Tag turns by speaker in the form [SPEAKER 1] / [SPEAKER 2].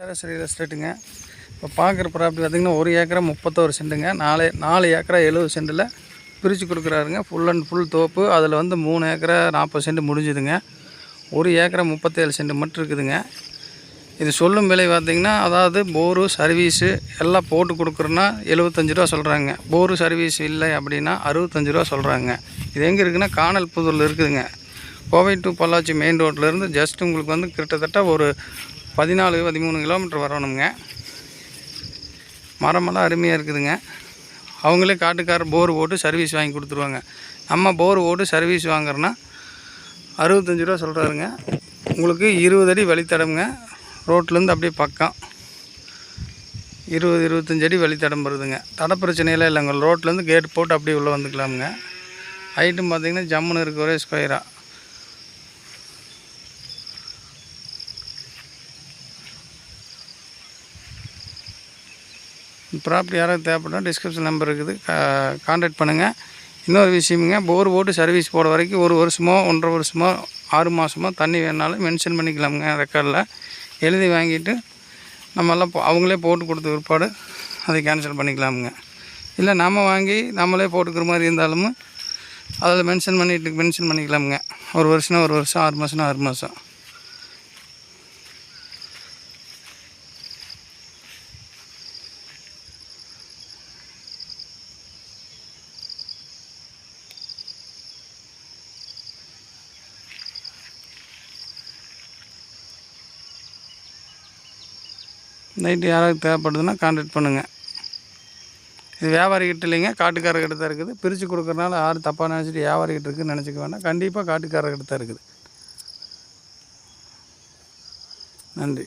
[SPEAKER 1] சராசரி எஸ்டேட்டுங்க இப்போ பார்க்குற ப்ராப்பர்ட்டி பார்த்திங்கன்னா ஒரு ஏக்கரா முப்பத்தோரு சென்ட்டுங்க நாலு நாலு ஏக்கரா எழுபது சென்ட்டில் பிரித்து கொடுக்குறாருங்க. ஃபுல் அண்ட் ஃபுல் தோப்பு. அதில் வந்து மூணு ஏக்கரா நாற்பது சென்ட் முடிஞ்சுதுங்க. ஒரு ஏக்கரா முப்பத்தேழு சென்ட் மட்டும் இருக்குதுங்க. இது சொல்லும் விலை பார்த்திங்கன்னா அதாவது போரு சர்வீஸு எல்லாம் போட்டு கொடுக்குறோன்னா எழுபத்தஞ்சு ரூபா சொல்கிறாங்க போரு சர்வீஸ் இல்லை அப்படின்னா அறுபத்தஞ்சு ரூபா சொல்கிறாங்க இது எங்கே இருக்குன்னா காணல் புதூரில் இருக்குதுங்க. கோவை டு பொள்ளாச்சி மெயின் ரோட்லேருந்து ஜஸ்ட் உங்களுக்கு வந்து கிட்டத்தட்ட ஒரு பதினாலு பதிமூணு கிலோமீட்டர் வரணுங்க மரமெல்லாம் அருமையாக இருக்குதுங்க. அவங்களே காட்டுக்கார போர் போட்டு சர்வீஸ் வாங்கி கொடுத்துருவாங்க. நம்ம போர் போட்டு சர்வீஸ் வாங்குறோன்னா அறுபத்தஞ்சு ரூபா சொல்கிறாருங்க உங்களுக்கு இருபது அடி வழித்தடம்ங்க. ரோட்லேருந்து அப்படியே பக்கம். இருபது இருபத்தஞ்சி அடி வழித்தடம் வருதுங்க. தட பிரச்சனையெல்லாம் இல்லைங்க ரோட்லேருந்து கேட் போட்டு அப்படியே உள்ளே வந்துக்கலாமுங்க. ஹைட்டும் பார்த்தீங்கன்னா ஜம்முன்னு இருக்க ஒரே ஸ்கொயராக ப்ராப்பர்ட்டி யாராவது தேவைப்பட்டா டிஸ்கிரிப்ஷன் நம்பர் இருக்குது. காண்டாக்ட் பண்ணுங்கள் இன்னொரு விஷயமுங்க போர் போட்டு சர்வீஸ் போட வரைக்கும் ஒரு வருஷமோ ஒன்றரை வருஷமோ ஆறு மாதமோ தண்ணி வேணாலும் மென்ஷன் பண்ணிக்கலாமுங்க ரெக்கார்டில் எழுதி வாங்கிட்டு நம்மெல்லாம் அவங்களே போட்டு கொடுத்த பிற்பாடு அதை கேன்சல் பண்ணிக்கலாமுங்க. இல்லை நம்ம வாங்கி நம்மளே போட்டுக்கிற மாதிரி இருந்தாலும் அதில் மென்ஷன் பண்ணிட்டு மென்ஷன் பண்ணிக்கலாமுங்க. ஒரு வருஷம்னா ஒரு வருஷம் ஆறு மாதம்னா ஆறு மாதம் நைட்டு யாராவது தேவைப்படுதுன்னா கான்டாக்ட் பண்ணுங்கள் இது வியாபாரிகிட்ட இல்லைங்க காட்டுக்காரர்கிட்ட தான் இருக்குது. பிரித்து கொடுக்குறனால யாரும் தப்பாக நினச்சிட்டு வியாபாரிக்கிட்ட இருக்குன்னு நினச்சிக்க வேண்டாம் கண்டிப்பாக காட்டுக்காரர்கிட்ட தான் இருக்குது. நன்றி.